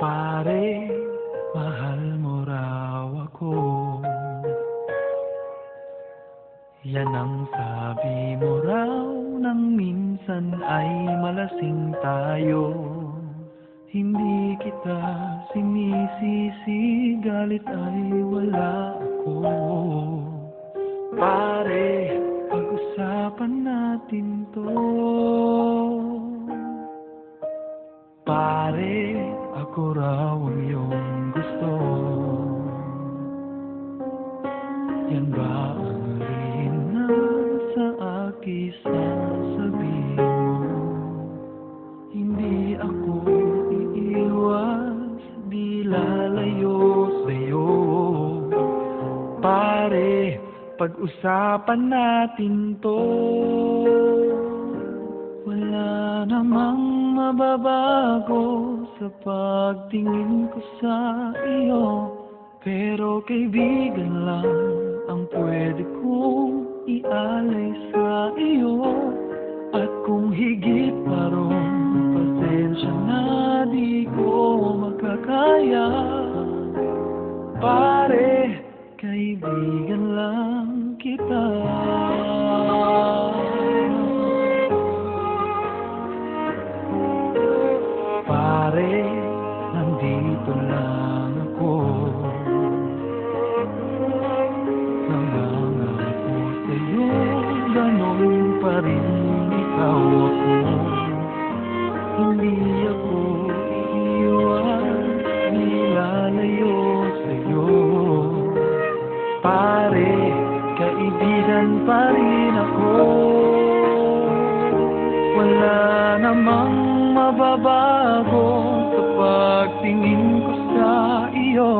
Pare, mahal mo raw ako. Yan ang sabi mo raw Nang minsan ay malasing tayo. Hindi kita sinisisi Galit ay wala ako. Pare, pag-usapan natin to. Pare, ako raw ang iyong gusto. Yan ba ang rin na sa akin sasabihin mo? Hindi ako iiwas, di lalayo sa'yo. Pare, pag-usapan natin to Wala namang mababago sa pagtingin ko sa iyo. Pero kaibigan lang ang pwede kong ialay sa iyo. At kung higit pa ron, pasensya na di ko makakaya. Pare, kaibigan lang kita rin ikaw ako Hindi ako iiwan, di lalayo sa'yo. Pare, kaibigan pa rin ako. Wala namang mababago sa pagtingin ko sa iyo.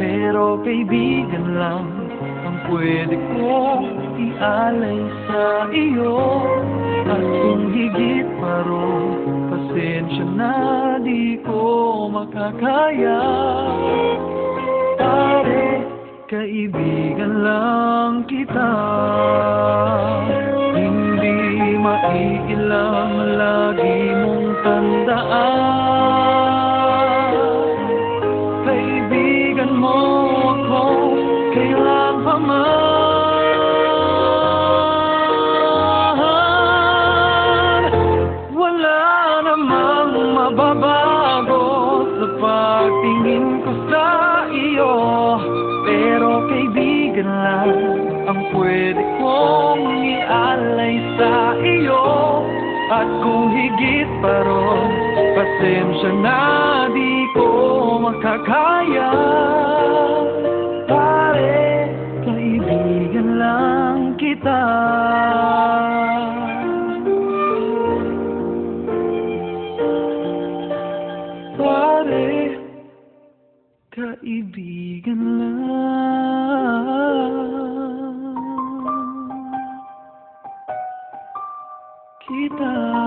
Pero kaibigan lang ang pwede kong ialay sa iyo At kung higit pa ron, pasensya na di ko makakaya. Pare, kaibigan lang kita. Hindi maiilang lagi mong lang ang pwede kong ialay sa iyo. At kung higit pa ron, pasensya na di ko makakaya. Pare, kaibigan lang kita. Pare, kaibigan lang kita